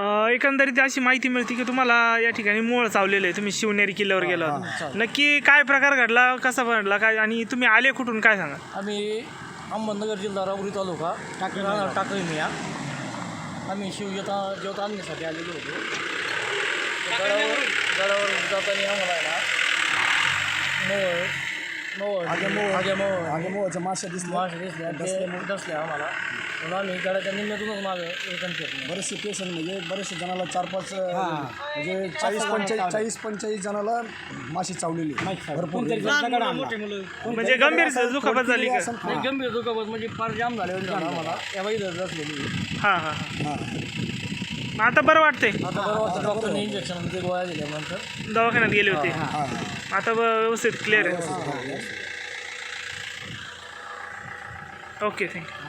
अं, एकंदरीत अशी माहिती मिळते की तुम्हाला या ठिकाणी मोळ चावलेलं आहे. तुम्ही शिवनेरी किल्ल्यावर गेला. होता नक्की काय प्रकार घडला कसा घडला काय आणि तुम्ही आले कुठून काय सांगा? आम्ही अहमदनगर जिल्हा राहुरी तालुका टाकळी मिया. आम्ही शिव येता जेवता आणण्यासाठी आलेलो होतो. गडावर गडावर जाताना आम्हाला आहे ना मोळ मोळ आगे मोळ. आगे मोळ. आगे मोहाच्या माश्या दिसल्या. मासे दिसले आणि ते डसले आम्हाला. म्हणून आम्ही गडाच्या निम्म्यातूनच मागं रिटर्न फिरलो बरेचसे पेशंट म्हणजे बरेचसे जणाला चार पाच म्हणजे चाळीस पंचेचाळीस चाळीस पंचेचाळीस जणाला माशी चावलेली भरपूर म्हणजे गंभीर दुखापत झाली का? असं- नाही, गंभीर दुखापत म्हणजे फार जाम झाले झालं. आम्हाला या बाई दसलेली हां हां हां. हा. मग आता बरं वाटतंय. आता बरं वाटतं डॉक्टरने इंजेक्शन ते गोळ्या दिल्यानंतर दवाखान्यात गेले होते. हा, हा. आता ब- व्यवस्थित क्लिअर आहे. ओके थँक्यू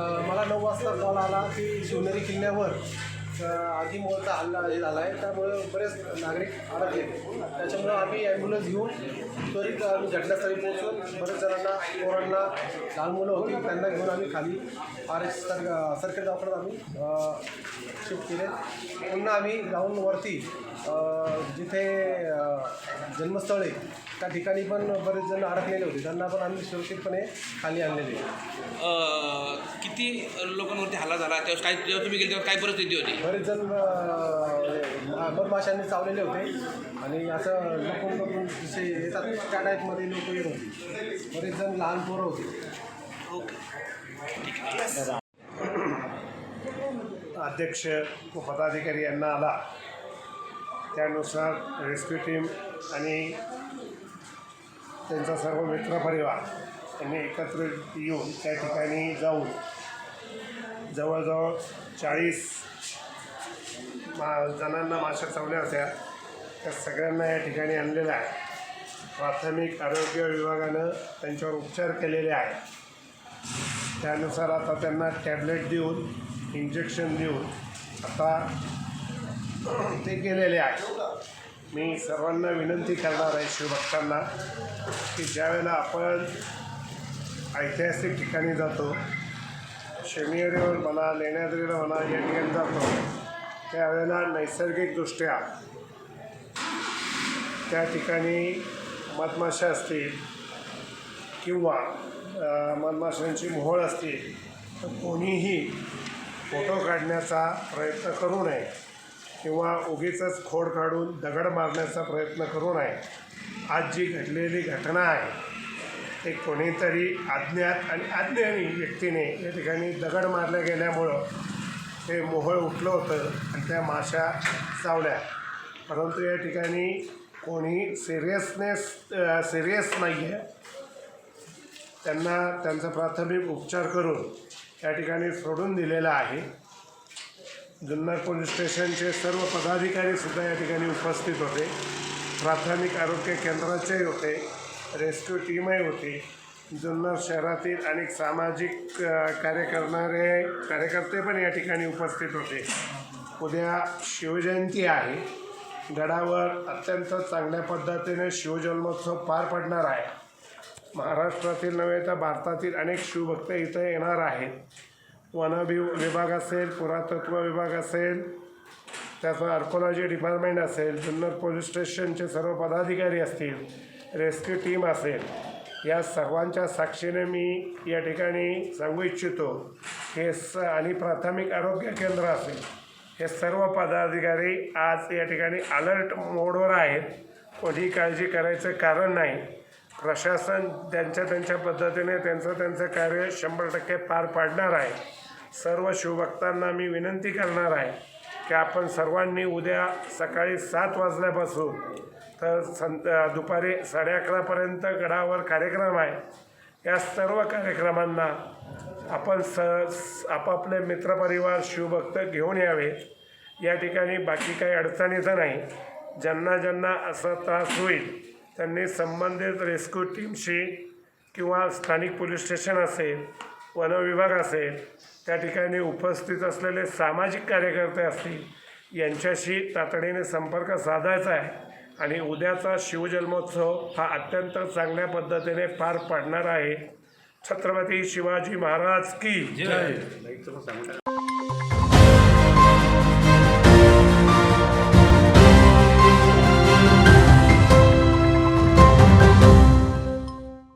मला नऊ वाजता कॉल आला. की शिवनेरी किल्ल्यावर. आधी मोळचा हल्ला हे झाला आहे त्यामुळे बरेच नागरिक अडकले त्याच्यामुळं आम्ही ॲम्ब्युलन्स घेऊन त्वरित आम्ही घटनास्थळी पोहोचून बरेच जणांना पोरांना लहान मुलं होती त्यांना घेऊन आम्ही खाली आर एस सर सरकारी दवाखान्यात आम्ही शिफ्ट केले. पुन्हा आम्ही जाऊन वरती जिथे जन्मस्थळ आहे त्या ठिकाणी पण बरेच जण अडकलेले होते. त्यांना पण आम्ही सुरक्षितपणे खाली आणलेले किती लोकांवरती हल्ला झाला? त्यावेळेस काय जेव्हा तुम्ही गेले तेव्हा काय परिस्थिती होती? बरेच जण मधमाशांनी चावलेले होते. आणि असं लपून लपून जसे येतात त्या टाईपमध्ये लोक येत होते बरेच जण लहान पोरं होते. अध्यक्ष व पदाधिकारी यांना आला. त्यानुसार रेस्क्यू टीम आणि त्यांचा सर्व मित्रपरिवार यांनी एकत्र येऊन त्या ठिकाणी जाऊन जवळजवळ चाळीस मा जणांना माशा चावल्या होत्या. त्या सगळ्यांना या ठिकाणी आणलेलं आहे प्राथमिक आरोग्य विभागानं त्यांच्यावर उपचार केलेले आहेत. त्यानुसार आता त्यांना टॅबलेट देऊन इंजेक्शन देऊन आता ते केलेले आहे मी सर्वांना विनंती करणार आहे शिवभक्तांना की ज्यावेळेला आपण ऐतिहासिक ठिकाणी जातो शनिवारीवर म्हणा लेण्याद्रीला म्हणा या ठिकाणी जातो त्यावेळेला नैसर्गिकदृष्ट्या त्या ठिकाणी मधमाशा असतील किंवा मधमाशांची मोहळ असतील तर कोणीही फोटो काढण्याचा प्रयत्न करू नये किंवा उगीचच खोड काढून दगड मारण्याचा प्रयत्न करू नये. आज जी घडलेली घटना आहे ते कोणीतरी अज्ञात आणि अज्ञानी व्यक्तीने या ठिकाणी दगड मारल्या गेल्यामुळं हे मोहळ उठलं होतं आणि त्या माशा चावल्या. परंतु या ठिकाणी कोणी सिरियसनेस सिरियस नाही आहे त्यांना त्यांचा प्राथमिक उपचार करून या ठिकाणी सोडून दिलेला आहे. जुन्नर पोलीस स्टेशनचे सर्व पदाधिकारीसुद्धा या ठिकाणी उपस्थित होते. प्राथमिक आरोग्य केंद्राचे होते. रेस्क्यू टीमही होती. जुन्नर शहरातील अनेक सामाजिक कार्य करणारे कार्यकर्ते पण या ठिकाणी उपस्थित होते. उद्या शिवजयंती आहे. गडावर अत्यंत चांगल्या पद्धतीने शिवजन्मोत्सव पार पडणार आहे. महाराष्ट्रातील नव्हे तर भारतातील अनेक शिवभक्त इथं येणार आहेत. वन वि विभाग असेल पुरातत्व विभाग असेल त्याचं आर्कोलॉजी डिपार्टमेंट असेल जुन्नर पोलीस स्टेशनचे सर्व पदाधिकारी असतील रेस्क्यू टीम असेल. या सर्वांच्या साक्षीने मी या ठिकाणी सांगू इच्छितो हे स आणि प्राथमिक आरोग्य केंद्र असेल हे सर्व पदाधिकारी आज या ठिकाणी अलर्ट मोडवर आहेत. कोणी काळजी करायचं कारण नाही. प्रशासन त्यांच्या त्यांच्या पद्धतीने त्यांचं त्यांचं कार्य शंभर टक्के पार पाडणार आहे. सर्व शिवभक्तांना मी विनंती करणार आहे की आपण सर्वांनी उद्या सकाळी सात वाजल्यापासून तर सं दुपारी साडे अकरापर्यंत गडावर कार्यक्रम आहे. या सर्व कार्यक्रमांना आपण स स- आपापले मित्रपरिवार शिवभक्त घेऊन यावे. या ठिकाणी बाकी काही अडचणीचं नाही. ज्यांना ज्यांना असा त्रास होईल त्यांनी संबंधित रेस्क्यू टीमशी किंवा स्थानिक पोलीस स्टेशन असेल वनविभाग असेल त्या ठिकाणी उपस्थित असलेले सामाजिक कार्यकर्ते असतील यांच्याशी तातडीने संपर्क साधायचा आहे. आणि उद्याचा शिवजन्मोत्सव हा अत्यंत चांगल्या पद्धतीने पार पडणार आहे. छत्रपती शिवाजी महाराज की जय.